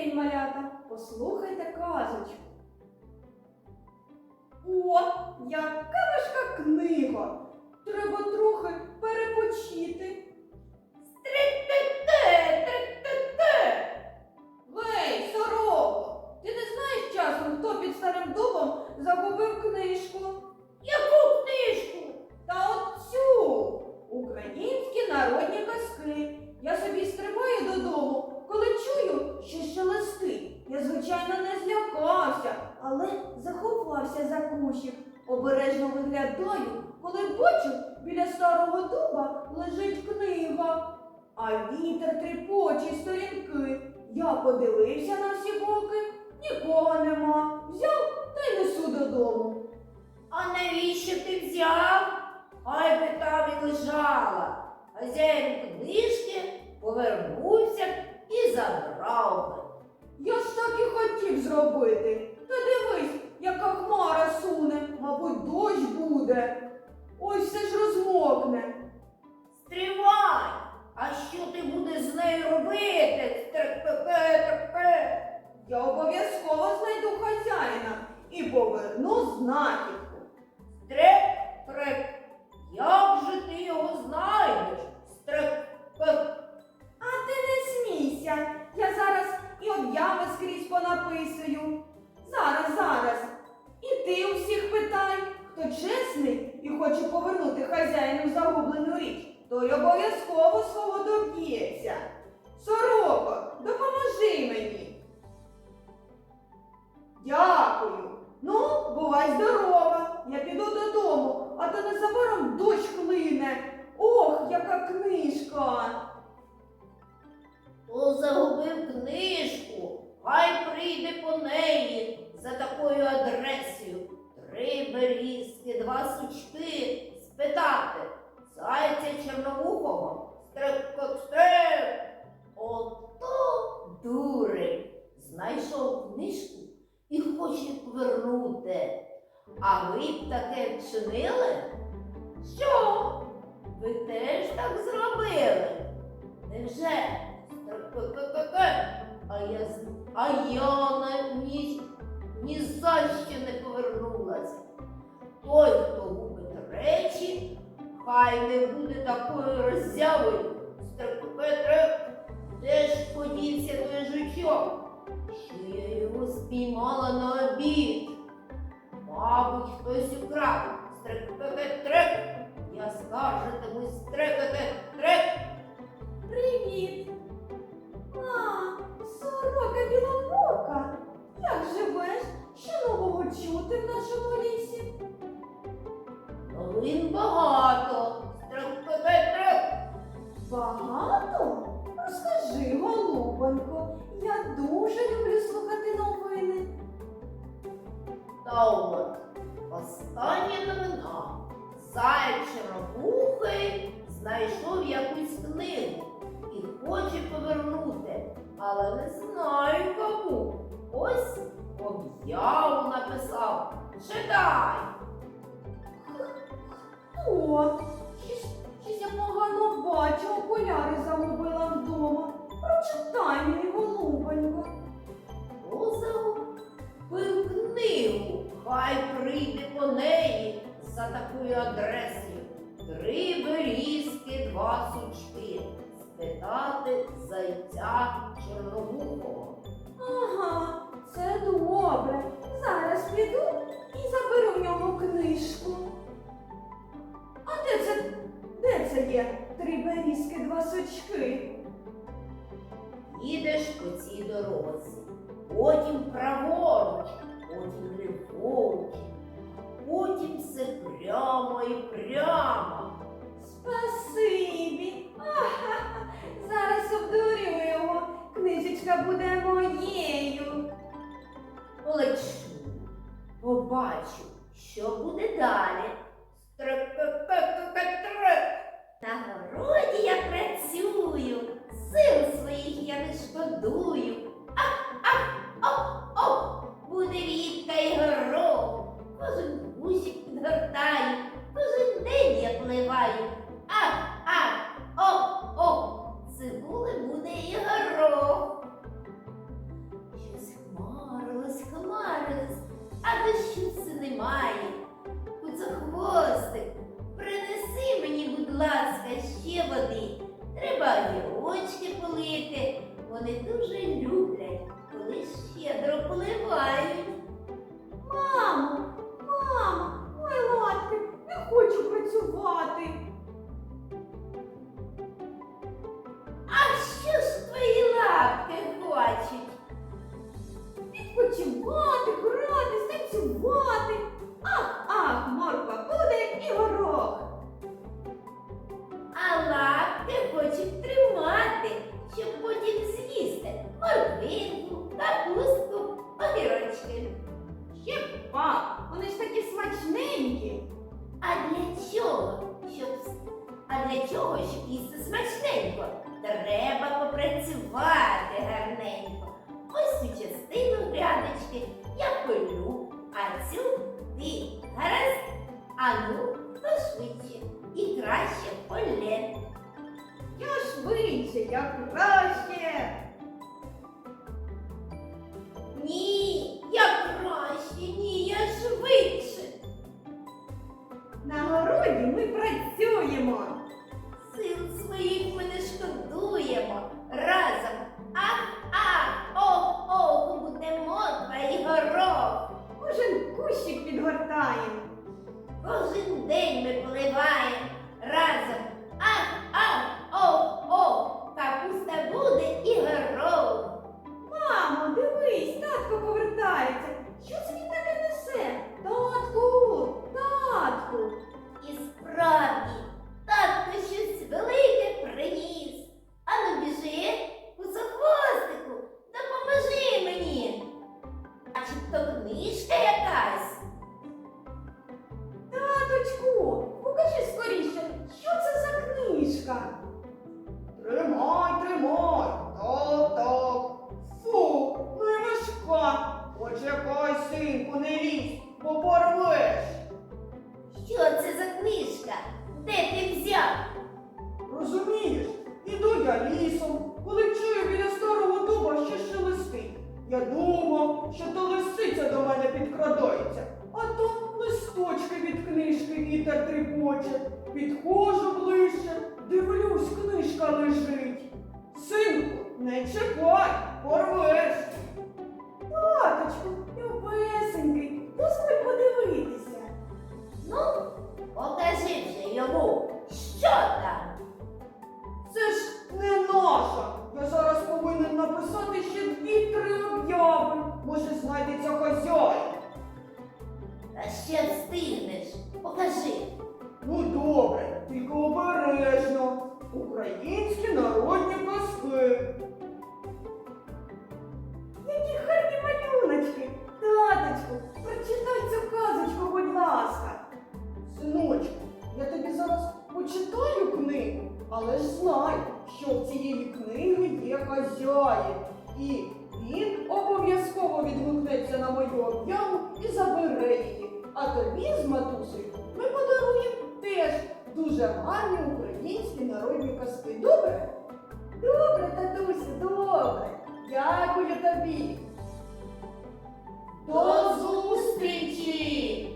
день, малята! Послухайте казочку. О, яка важка книга! Треба трохи перепочити. Але заховався за кущик. Обережно виглядаю, коли бачу, біля старого дуба лежить книга. А вітер тріпочі сторінки. Я подивився на всі буде. Ось все ж розмокне. Стривай! А що ти будеш з нею робити? Трек-пе-пе-трек-пе. Я обов'язково знайду хазяїна і поверну знахідку. Стрек, трек. Як же ти його знайдеш? Стрек, пе. А ти не смійся. Я зараз і обяви скрізь понаписую. Зараз, зараз. І ти у всіх питай, хто чесний і хоче повернути хазяїну загублену річ, той обов'язково свого доб'ється. Сороко, допоможи мені. Дякую. Ну, бувай здорова. Я піду додому, а то незабаром дощ хлине. Ох, яка книжка. Хто загубив книжку, хай прийде по неї за такою адресою. Три берізки, два сучки, спитати. Зайця чорновухого, стрек-стрек. Ото дурень знайшов книжку і хоче повернути. А ви б таке вчинили? Що? Ви теж так зробили? Невже? А я, а я на ні, ні за що не повернулася. Той, хто губить речі, хай не буде такою роззявою. Стрек-ка-ка-трек. Де ж подівся той жучок? Що я його спіймала на обід? Мабуть, хтось украв. Стрек-ка-ка-трек. Я скаржитимусь стрек-ка-ка-трек. Привіт! А, сорока білобока! Як живеш? Що нового чути в нашому лісі? Новин багато. Багато? Розкажи, голубонько, я дуже люблю слухати новини. Та от остання новина. Зайчиробухий знайшов якусь книгу і хоче повернути, але не знаю кому. Ось об'яву написав. Читай. О, щось, щось я погано бачу, окуляри загубила вдома. Прочитай мені, голубонько. Розову пив книгу, хай прийде по неї за такою адресою. Три берізки, два сучки. Спитати зайця чорновухого. Ага, це добре. Зараз піду і заберу в нього книжку. Є? Три берізки, два сучки. Їдеш по цій дорозі, потім праворуч, потім ліворуч, потім все прямо і прямо. Не Вони дуже люблять, коли щедро поливають. Мамо, мамо, ой, латки, не хочу працювати. А що ж твої лапки хочуть? Відпочивати, гратись, танцювати. А для чого? Щоб... А для чого, щоб їсти смачненько? Треба попрацювати гарненько. Ось цю частину грядочки я полю, а цю ти гаразд. А ну, хто швидше і краще полє. Я швидше, я краще. День ми поливаємо. Разом лісом, коли чую біля старого дуба, що шелестить. Я думав, що то лисиця до мене підкрадається, а то листочки від книжки вітер тріпоче. Підходжу ближче, дивлюсь, книжка лежить. Синку, не чекай, порвеш. Таточку, матусею ми подаруємо теж дуже гарні українські народні казки. Добре? Добре, татусю, добре. Дякую тобі. До зустрічі!